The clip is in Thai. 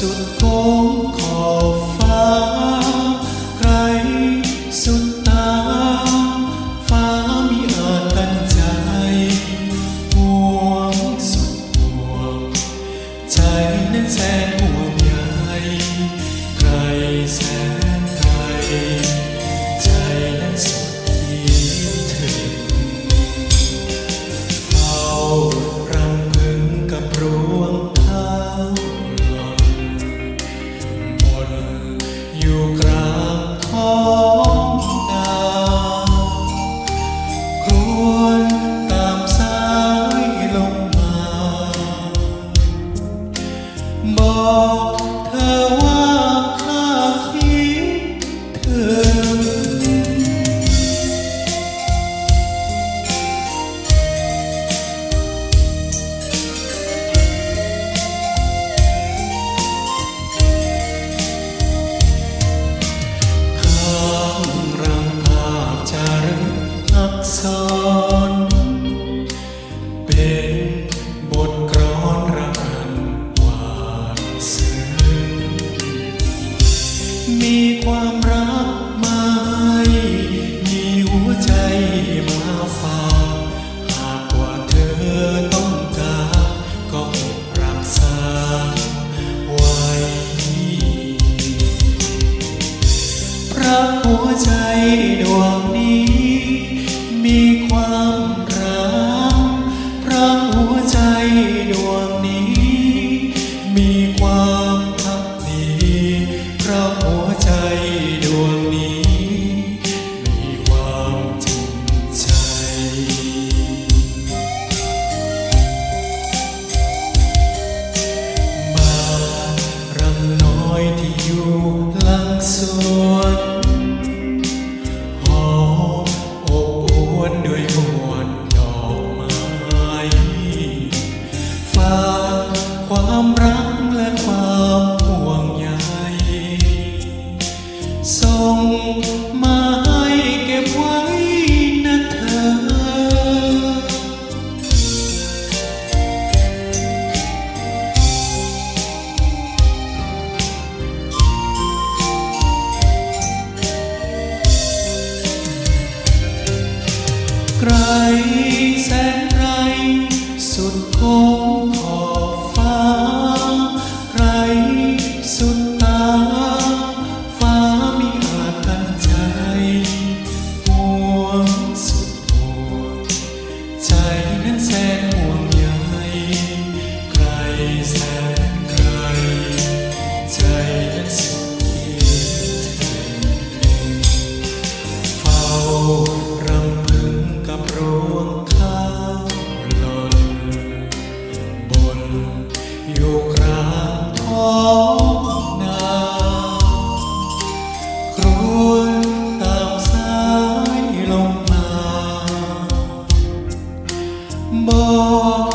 สุดโค้ บ แสนไกสุดโค้งขอบฟ้าไรสุดตา ฟ้าม่อาจกันใจห่วงสุดปวดใจนั้นแสนห่วงใยใครแสน Oh.